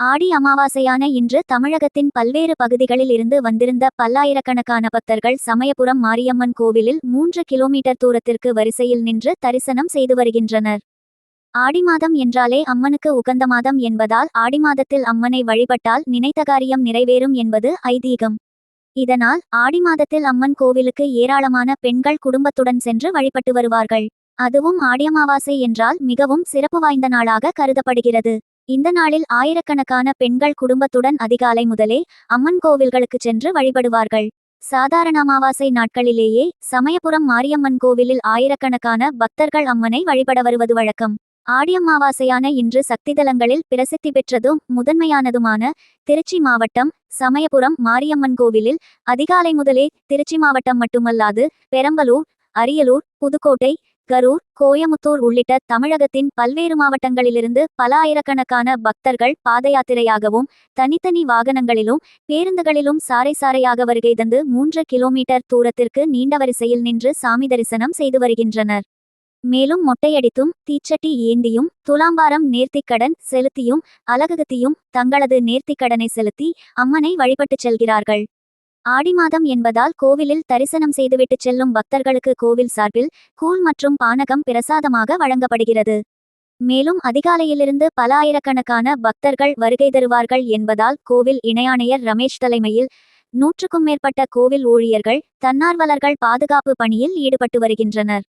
ஆடி அமாவாசையான இன்று தமிழகத்தின் பல்வேறு பகுதிகளில் இருந்து வந்திருந்த பல்லாயிரக்கணக்கான பக்தர்கள் சமயபுரம் மாரியம்மன் கோவிலில் மூன்று கிலோமீட்டர் தூரத்திற்கு வரிசையில் நின்று தரிசனம் செய்து வருகின்றனர். ஆடி மாதம் என்றாலே அம்மனுக்கு உகந்த மாதம் என்பதால் ஆடி மாதத்தில் அம்மனை வழிபட்டால் நினைத்த காரியம் நிறைவேறும் என்பது ஐதீகம். இதனால் ஆடி மாதத்தில் அம்மன் கோவிலுக்கு ஏராளமான பெண்கள் குடும்பத்துடன் சென்று வழிபட்டு வருவார்கள். அதுவும் ஆடி அமாவாசை என்றால் மிகவும் சிறப்பு வாய்ந்த நாளாக கருதப்படுகிறது. இந்த நாளில் ஆயிரக்கணக்கான பெண்கள் குடும்பத்துடன் அதிகாலை முதலே அம்மன் கோவில்களுக்கு சென்று வழிபடுவார்கள். சாதாரண அமாவாசை நாட்களிலேயே சமயபுரம் மாரியம்மன் கோவிலில் ஆயிரக்கணக்கான பக்தர்கள் அம்மனை வழிபட வருவது வழக்கம். ஆடி அமாவாசையான இன்று சக்திதலங்களில் பிரசித்தி பெற்றதும் முதன்மையானதுமான திருச்சி மாவட்டம் சமயபுரம் மாரியம்மன் கோவிலில் அதிகாலை முதலே திருச்சி மாவட்டம் மட்டுமல்லாது பெரம்பலூர் அரியலூர் புதுக்கோட்டை கரூர் கோயமுத்தூர் உள்ளிட்ட தமிழகத்தின் பல்வேறு மாவட்டங்களிலிருந்து பல ஆயிரக்கணக்கான பக்தர்கள் பாத யாத்திரையாகவும் தனித்தனி வாகனங்களிலும் பேருந்துகளிலும் சாறை சாறையாக வருகை தந்து மூன்று கிலோமீட்டர் தூரத்திற்கு நீண்ட வரிசையில் நின்று சாமி தரிசனம் செய்து வருகின்றனர். மேலும் மொட்டையடித்தும் தீச்சட்டி ஏந்தியும் துலாம்பாரம் நேர்த்திக்கடன் செலுத்தியும் அலகுகத்தியும் தங்களது நேர்த்திக்கடனை செலுத்தி அம்மனை வழிபட்டுச் செல்கிறார்கள். ஆடி மாதம் என்பதால் கோவிலில் தரிசனம் செய்துவிட்டு செல்லும் பக்தர்களுக்கு கோவில் சார்பில் கூழ் மற்றும் பானகம் பிரசாதமாக வழங்கப்படுகிறது. மேலும் அதிகாலையிலிருந்து பல ஆயிரக்கணக்கான பக்தர்கள் வருகை தருவார்கள் என்பதால் கோவில் இணையாணையர் ரமேஷ் தலைமையில் நூற்றுக்கும் மேற்பட்ட கோவில் ஊழியர்கள் தன்னார்வலர்கள் பாதுகாப்பு பணியில் ஈடுபட்டு வருகின்றனர்.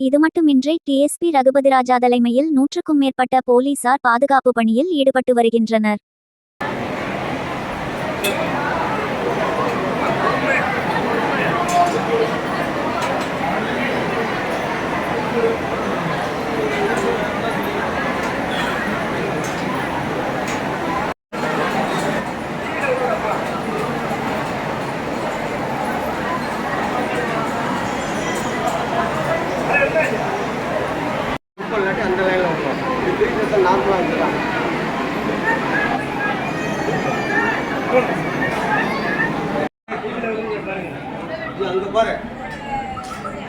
இது மட்டுமின்றி டிஎஸ்பி ரகுபதிராஜா தலைமையில் நூற்றுக்கும் மேற்பட்ட போலீசார் பாதுகாப்பு பணியில் ஈடுபட்டு வருகின்றனர்.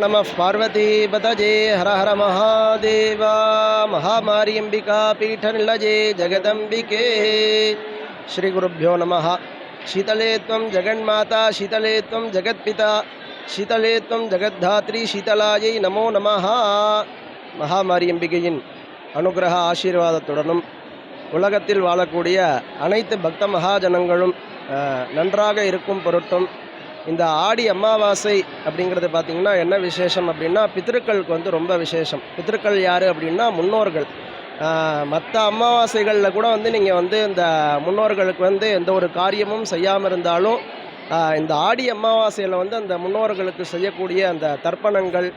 கேட்குறான் नमः पार्वतीपतजे हर हर महादेव महामार्यम्बिका पीठनिलजे जगदम्बिके श्रीगुरुभ्यो नमः शीतले त्वं जगन्माता शीतले त्वं जगत्पिता शीतले त्वं ஜெகத்தாத்ரி शीतलायै நமோ நமः மகாமாரியம்பிகையின் அனுகிரக ஆசீர்வாதத்துடனும் உலகத்தில் வாழக்கூடிய அனைத்து பக்த மகாஜனங்களும் அஹ், நன்றாக இருக்கும் பொருட்டும் இந்த ஆடி அமாவாசை அப்படிங்கிறது பார்த்திங்கன்னா என்ன விசேஷம் அப்படின்னா பித்திருக்களுக்கு வந்து ரொம்ப விசேஷம். பித்திருக்கள் யார் அப்படின்னா முன்னோர்கள். மற்ற அமாவாசைகளில் கூட வந்து நீங்கள் வந்து இந்த முன்னோர்களுக்கு வந்து எந்த ஒரு காரியமும் செய்யாமல் இருந்தாலும் இந்த ஆடி அமாவாசையில் வந்து அந்த முன்னோர்களுக்கு செய்யக்கூடிய அந்த தர்ப்பணங்கள்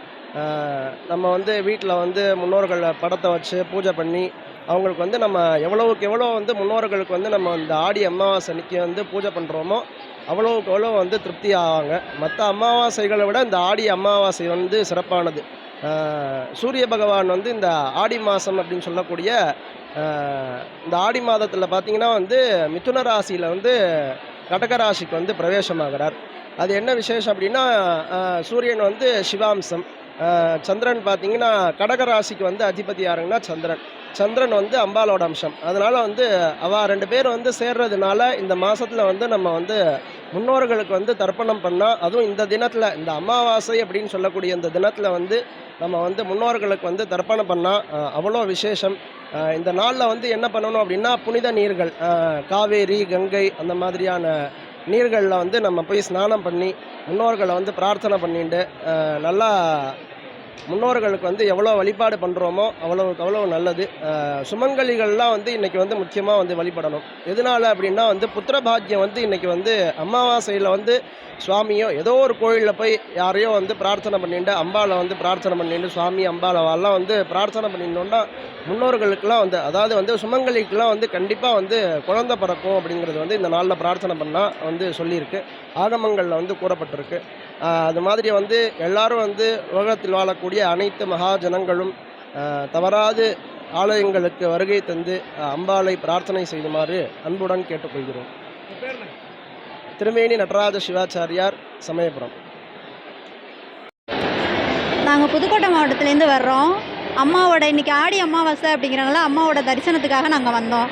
நம்ம வந்து வீட்டில் வந்து முன்னோர்களை படத்தை வச்சு பூஜை பண்ணி அவங்களுக்கு வந்து நம்ம எவ்வளவுக்கு எவ்வளோ வந்து முன்னோர்களுக்கு வந்து நம்ம இந்த ஆடி அமாவாசை அன்னைக்கு வந்து பூஜை பண்ணுறோமோ அவ்வளோவுக்கு அவ்வளோ வந்து திருப்தி ஆவாங்க மற்ற அமாவாசைகளை விட இந்த ஆடி அமாவாசை வந்து சிறப்பானது. சூரிய பகவான் வந்து இந்த ஆடி மாதம் அப்படின்னு சொல்லக்கூடிய இந்த ஆடி மாதத்தில் பார்த்திங்கன்னா வந்து மிதுன ராசியில் வந்து கடக ராசிக்கு வந்து பிரவேசமாகிறார். அது என்ன விசேஷம் அப்படின்னா சூரியன் வந்து சிவாம்சம். சந்திரன் பார்த்திங்கன்னா கடக ராசிக்கு வந்து அதிபதி யாருங்கன்னா சந்திரன். சந்திரன் வந்து அம்பாலோட அம்சம். அதனால் வந்து அவ ரெண்டு பேர் வந்து சேர்றதுனால இந்த மாதத்தில் வந்து நம்ம வந்து முன்னோர்களுக்கு வந்து தர்ப்பணம் பண்ணால் அதுவும் இந்த தினத்தில் இந்த அமாவாசை அப்படின்னு சொல்லக்கூடிய இந்த தினத்தில் வந்து நம்ம வந்து முன்னோர்களுக்கு வந்து தர்ப்பணம் பண்ணால் அவ்வளோ விசேஷம். இந்த நாளில் வந்து என்ன பண்ணணும் அப்படின்னா புனித நீர்கள் காவேரி கங்கை அந்த மாதிரியான நீர்களில் வந்து நம்ம போய் ஸ்நானம் பண்ணி முன்னோர்களை வந்து பிரார்த்தனை பண்ணிட்டு நல்லா முன்னோர்களுக்கு வந்து எவ்வளோ வழிபாடு பண்ணுறோமோ அவ்வளோவுக்கு அவ்வளோ நல்லது. சுமங்கலிகள்லாம் வந்து இன்றைக்கி வந்து முக்கியமாக வந்து வழிபடணும். எதனால அப்படின்னா வந்து புத்திரபாக்கியம் வந்து இன்றைக்கி வந்து அமாவாசையில் வந்து சுவாமியோ ஏதோ ஒரு கோயிலில் போய் யாரையோ வந்து பிரார்த்தனை பண்ணிட்டு அம்பாவில் வந்து பிரார்த்தனை பண்ணிட்டு சுவாமி அம்பாலவாலாம் வந்து பிரார்த்தனை பண்ணிட்டோம்னா முன்னோர்களுக்கெல்லாம் வந்து அதாவது வந்து சுமங்கலிக்கெலாம் வந்து கண்டிப்பாக வந்து குழந்தை பிறக்கும் அப்படிங்கிறது வந்து இந்த நாளில் பிரார்த்தனை பண்ணால் வந்து சொல்லியிருக்கு. ஆகமங்களில் வந்து கூறப்பட்டிருக்கு. அது மாதிரி வந்து எல்லாரும் வந்து உலகத்தில் வாழக்கூடிய அனைத்து மகாஜனங்களும் தவறாது ஆலயங்களுக்கு வருகை தந்து அம்பாளை பிரார்த்தனை செய்யுமாறு அன்புடன் கேட்டுக்கொள்கிறோம். திருமேனி நடராஜ சிவாச்சாரியார் சமயபுரம். நாங்கள் புதுக்கோட்டை மாவட்டத்துலேருந்து வர்றோம். அம்மாவோட இன்றைக்கி ஆடி அமாவாசை அப்படிங்கிறனால அம்மாவோட தரிசனத்துக்காக நாங்கள் வந்தோம்.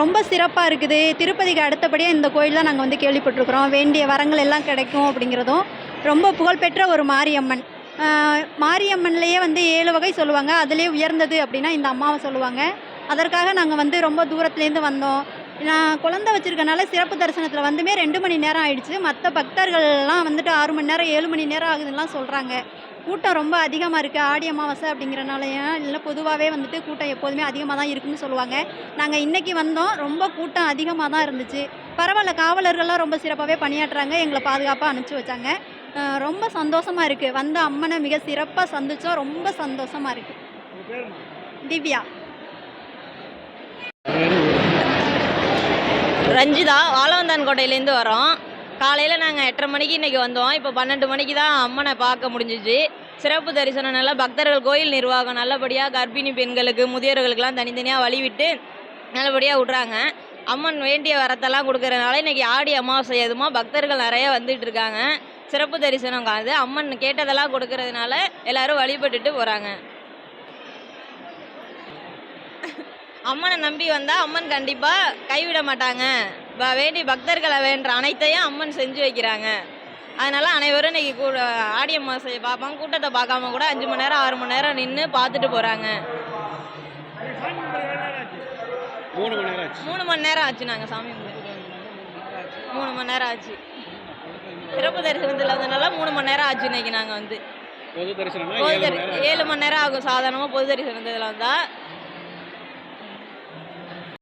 ரொம்ப சிறப்பாக இருக்குது. திருப்பதிக்கு அடுத்தபடியாக இந்த கோயில் தான் நாங்கள் வந்து கேள்விப்பட்டிருக்கிறோம். வேண்டிய வரங்கள் எல்லாம் கிடைக்கும் அப்படிங்கிறதும். ரொம்ப புகழ்பெற்ற ஒரு மாரியம்மன். மாரியம்மன்லேயே வந்து ஏழு வகை சொல்லுவாங்க. அதுலேயே உயர்ந்தது அப்படின்னா இந்த அம்மாவை சொல்லுவாங்க. அதற்காக நாங்கள் வந்து ரொம்ப தூரத்துலேருந்து வந்தோம். நான் குழந்தை வச்சுருக்கனால சிறப்பு தரிசனத்தில் வந்துமே ரெண்டு மணி நேரம் ஆயிடுச்சு. மற்ற பக்தர்கள்லாம் வந்துட்டு ஆறு மணி நேரம் ஏழு மணி நேரம் ஆகுதுலாம் சொல்கிறாங்க கூட்டம் ரொம்ப அதிகமாக இருக்குது ஆடி அமாவாசை அப்படிங்கிறனாலயா இல்லை பொதுவாகவே வந்துட்டு கூட்டம் எப்போதுமே அதிகமாக தான் இருக்குன்னு சொல்லுவாங்க. நாங்கள் இன்றைக்கி வந்தோம். ரொம்ப கூட்டம் அதிகமாக தான் இருந்துச்சு. பரவாயில்ல காவலர்கள்லாம் ரொம்ப சிறப்பாகவே பணியாற்றுறாங்க எங்களை பாதுகாப்பாக அனுப்பிச்சி வச்சாங்க. ரொம்ப சந்தோஷமாக இருக்குது வந்த அம்மனை மிக சிறப்பாக சந்திச்சோம் ரொம்ப சந்தோஷமாக இருக்குது திவ்யா. ரஞ்சிதா வாழவந்தான் கோட்டையிலேருந்து வரோம். காலையில் நாங்கள் எட்டரை மணிக்கு இன்றைக்கி வந்தோம். இப்போ பன்னெண்டு மணிக்கு தான் அம்மனை பார்க்க முடிஞ்சிச்சு. சிறப்பு தரிசனம் நல்லா பக்தர்கள் கோயில் நிர்வாகம் நல்லபடியாக கர்ப்பிணி பெண்களுக்கு முதியோர்களுக்கெல்லாம் தனித்தனியாக வழி விட்டு நல்லபடியாக விட்றாங்க. அம்மன் வேண்டிய வரத்தெல்லாம் கொடுக்குறதுனால இன்றைக்கி ஆடி அமாவாசை எதுமா பக்தர்கள் நிறைய வந்துட்டு இருக்காங்க. சிறப்பு தரிசனம் காது. அம்மன் கேட்டதெல்லாம் கொடுக்கறதுனால எல்லாரும் வழிபட்டுட்டு போகிறாங்க அம்மனை நம்பி வந்தால் அம்மன் கண்டிப்பாக கைவிட மாட்டாங்க. வேண்டி பக்தர்களை வேண்ட அனைத்தையும் அம்மன் செஞ்சு வைக்கிறாங்க. அதனால அனைவரும் இன்னைக்கு கூட ஆடி அமாவாசையை பார்ப்பாங்க. கூட்டத்தை பார்க்காம கூட அஞ்சு மணி நேரம் ஆறு மணி நேரம் நின்று பார்த்துட்டு போகிறாங்க மூணு மணி நேரம் ஆச்சு. மூணு மணி நேரம் ஆச்சு நாங்கள் சாமி கும்பிட்டு மூணு மணி நேரம் ஆச்சு. சிறப்பு தரிசனத்தில் வந்தனால மூணு மணி நேரம் ஆச்சு இன்னைக்கு நாங்கள் வந்து. பொது தரிசனம்னா பொது தரி ஏழு மணி நேரம் ஆகும் சாதாரணமாக பொது தரிசனத்தில் வந்தால்